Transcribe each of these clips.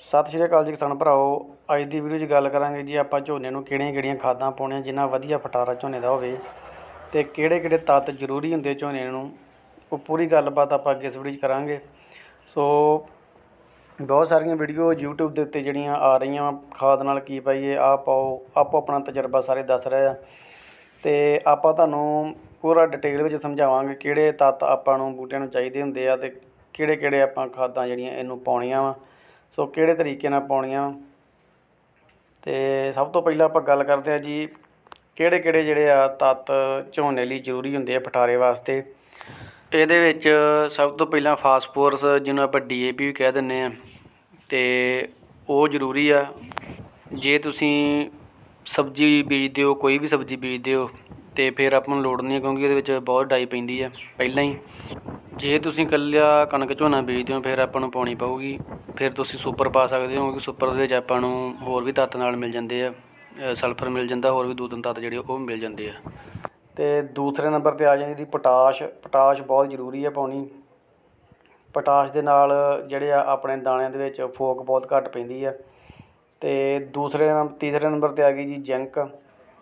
ਸਤਿ ਸ਼੍ਰੀ ਅਕਾਲ ਜੀ ਕਿਸਾਨ ਭਰਾਓ ਅੱਜ ਦੀ ਵੀਡੀਓ 'ਚ ਗੱਲ ਕਰਾਂਗੇ ਜੀ ਆਪਾਂ ਝੋਨੇ ਨੂੰ ਕਿਹੜੀਆਂ-ਕਿਹੜੀਆਂ ਖਾਦਾਂ ਪਾਉਣੀਆਂ, ਜਿੰਨਾ ਵਧੀਆ ਫਟਾਰਾ ਝੋਨੇ ਦਾ ਹੋਵੇ ਤੇ ਕਿਹੜੇ-ਕਿਹੜੇ ਤੱਤ ਜ਼ਰੂਰੀ ਹੁੰਦੇ ਝੋਨੇ ਨੂੰ। ਉਹ ਪੂਰੀ ਗੱਲਬਾਤ ਆਪਾਂ ਅੱਗੇ ਇਸ ਵੀਡੀਓ 'ਚ ਕਰਾਂਗੇ। ਸੋ ਬਹੁਤ ਸਾਰੀਆਂ ਵੀਡੀਓ YouTube ਦੇ ਉੱਤੇ ਜਿਹੜੀਆਂ ਆ ਰਹੀਆਂ ਖਾਦ ਨਾਲ ਕੀ ਪਾਈਏ ਆ ਪਾਓ, ਆਪੋ ਆਪਣਾ ਤਜਰਬਾ ਸਾਰੇ ਦੱਸ ਰਹੇ ਆ। ਤੇ ਆਪਾਂ ਤੁਹਾਨੂੰ ਪੂਰਾ ਡਿਟੇਲ ਵਿੱਚ ਸਮਝਾਵਾਂਗੇ ਕਿਹੜੇ ਤੱਤ ਆਪਾਂ ਨੂੰ ਬੂਟਿਆਂ ਨੂੰ ਚਾਹੀਦੇ ਹੁੰਦੇ ਆ ਤੇ ਕਿਹੜੇ ਕਿਹੜੇ ਆਪਾਂ ਖਾਦਾਂ ਜਿਹੜੀਆਂ ਇਹਨੂੰ ਪਾਉਣੀਆਂ ਵਾ। ਸੋ ਕਿਹੜੇ ਤਰੀਕੇ ਨਾਲ ਪਾਉਣੀਆਂ? ਤੇ ਸਭ ਤੋਂ ਪਹਿਲਾਂ ਆਪਾਂ ਗੱਲ ਕਰਦੇ ਆ ਜੀ, ਕਿਹੜੇ ਕਿਹੜੇ ਜਿਹੜੇ ਆ ਤੱਤ ਝੋਨੇ ਲਈ ਜ਼ਰੂਰੀ ਹੁੰਦੇ ਆ ਪਠਾਰੇ ਵਾਸਤੇ? ਇਹਦੇ ਵਿੱਚ ਸਭ ਤੋਂ ਪਹਿਲਾਂ ਫਾਸਫੋਰਸ ਜਿਹਨੂੰ ਆਪਾਂ ਡੀਏਪੀ ਵੀ ਕਹਿ ਦਿੰਦੇ ਆ ਤੇ ਉਹ ਜ਼ਰੂਰੀ ਆ। ਜੇ ਤੁਸੀਂ ਸਬਜ਼ੀ ਬੀਜਦੇ ਹੋ, ਕੋਈ ਵੀ ਸਬਜ਼ੀ ਬੀਜਦੇ ਹੋ, ਤੇ ਫਿਰ ਆਪਾਂ ਨੂੰ ਲੋੜ ਨਹੀਂ ਹੈ ਕਿਉਂਕਿ ਇਹਦੇ ਵਿੱਚ ਬਹੁਤ ਡਾਈ ਪੈਂਦੀ ਆ, ਪਹਿਲਾਂ ਹੀ। ਜੇ ਤੁਸੀਂ ਇਕੱਲਾ ਕਣਕ ਝੋਨਾ ਬੀਜਦੇ ਹੋ, ਫਿਰ ਆਪਾਂ ਨੂੰ ਪਾਉਣੀ ਪਊਗੀ। ਫਿਰ ਤੁਸੀਂ ਸੁਪਰ ਪਾ ਸਕਦੇ ਹੋ ਕਿਉਂਕਿ ਸੁਪਰ ਦੇ ਵਿੱਚ ਆਪਾਂ ਨੂੰ ਹੋਰ ਵੀ ਤੱਤ ਨਾਲ ਮਿਲ ਜਾਂਦੇ ਆ। ਸਲਫਰ ਮਿਲ ਜਾਂਦਾ, ਹੋਰ ਵੀ ਦੋ ਤਿੰਨ ਤੱਤ ਜਿਹੜੇ ਉਹ ਮਿਲ ਜਾਂਦੇ ਆ। ਤੇ ਦੂਸਰੇ ਨੰਬਰ ਤੇ ਆ ਜਾਂਦੀ ਦੀ ਪੋਟਾਸ਼। ਪੋਟਾਸ਼ ਬਹੁਤ ਜ਼ਰੂਰੀ ਹੈ ਪਾਉਣੀ। ਪੋਟਾਸ਼ ਦੇ ਨਾਲ ਜਿਹੜੇ ਆ ਆਪਣੇ ਦਾਣਿਆਂ ਦੇ ਵਿੱਚ ਫੋਕ ਬਹੁਤ ਘੱਟ ਪੈਂਦੀ ਆ। ਤੇ ਦੂਸਰੇ ਨੰਬਰ ਤੀਸਰੇ ਨੰਬਰ ਤੇ ਆ ਗਈ ਜੀ ਜ਼ਿੰਕ।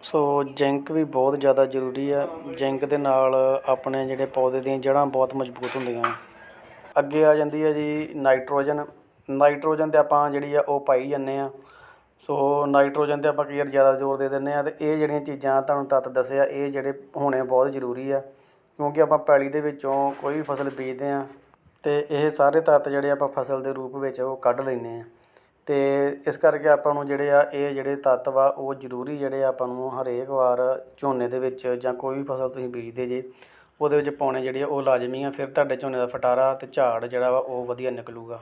ਸੋ ਜ਼ਿੰਕ ਵੀ ਬਹੁਤ ਜ਼ਿਆਦਾ ਜ਼ਰੂਰੀ ਆ। ਜ਼ਿੰਕ ਦੇ ਨਾਲ ਆਪਣੇ ਜਿਹੜੇ ਪੌਦੇ ਦੀਆਂ ਜੜ੍ਹਾਂ ਬਹੁਤ ਮਜ਼ਬੂਤ ਹੁੰਦੀਆਂ ਅੱਗੇ ਆ ਜਾਂਦੀ ਹੈ ਜੀ ਨਾਈਟ੍ਰੋਜਨ। ਨਾਈਟ੍ਰੋਜਨ ਤੇ ਆਪਾਂ ਜਿਹੜੀ ਆ ਉਹ ਪਾਈ ਜਾਂਦੇ ਆ। ਸੋ ਨਾਈਟ੍ਰੋਜਨ ਤੇ ਆਪਾਂ ਕਲੀਅਰ ਜ਼ਿਆਦਾ ਜ਼ੋਰ ਦੇ ਦਿੰਦੇ ਆ ਤੇ ਇਹ ਜਿਹੜੀਆਂ ਚੀਜ਼ਾਂ ਤੁਹਾਨੂੰ ਤੱਤ ਦੱਸਿਆ, ਇਹ ਜਿਹੜੇ ਹੋਣੇ ਬਹੁਤ ਜ਼ਰੂਰੀ ਆ। ਕਿਉਂਕਿ ਆਪਾਂ ਪੈਲੀ ਦੇ ਵਿੱਚੋਂ ਕੋਈ ਵੀ ਫਸਲ ਬੀਜਦੇ ਆ ਤੇ ਇਹ ਸਾਰੇ ਤੱਤ ਜਿਹੜੇ ਆਪਾਂ ਫਸਲ ਦੇ ਰੂਪ ਵਿੱਚ ਉਹ ਕੱਢ ਲੈਂਦੇ ਆ। ਅਤੇ ਇਸ ਕਰਕੇ ਆਪਾਂ ਨੂੰ ਜਿਹੜੇ ਆ, ਇਹ ਜਿਹੜੇ ਤੱਤ ਵਾ ਉਹ ਜ਼ਰੂਰੀ ਜਿਹੜੇ ਆਪਾਂ ਨੂੰ ਹਰੇਕ ਵਾਰ ਝੋਨੇ ਦੇ ਵਿੱਚ ਜਾਂ ਕੋਈ ਵੀ ਫਸਲ ਤੁਸੀਂ ਬੀਜਦੇ ਜੇ, ਉਹਦੇ ਵਿੱਚ ਪਾਉਣੇ ਜਿਹੜੇ ਆ ਉਹ ਲਾਜ਼ਮੀ ਆ, ਫਿਰ ਤੁਹਾਡੇ ਝੋਨੇ ਦਾ ਫਟਾਰਾ ਅਤੇ ਝਾੜ ਜਿਹੜਾ ਵਾ ਉਹ ਵਧੀਆ ਨਿਕਲੂਗਾ।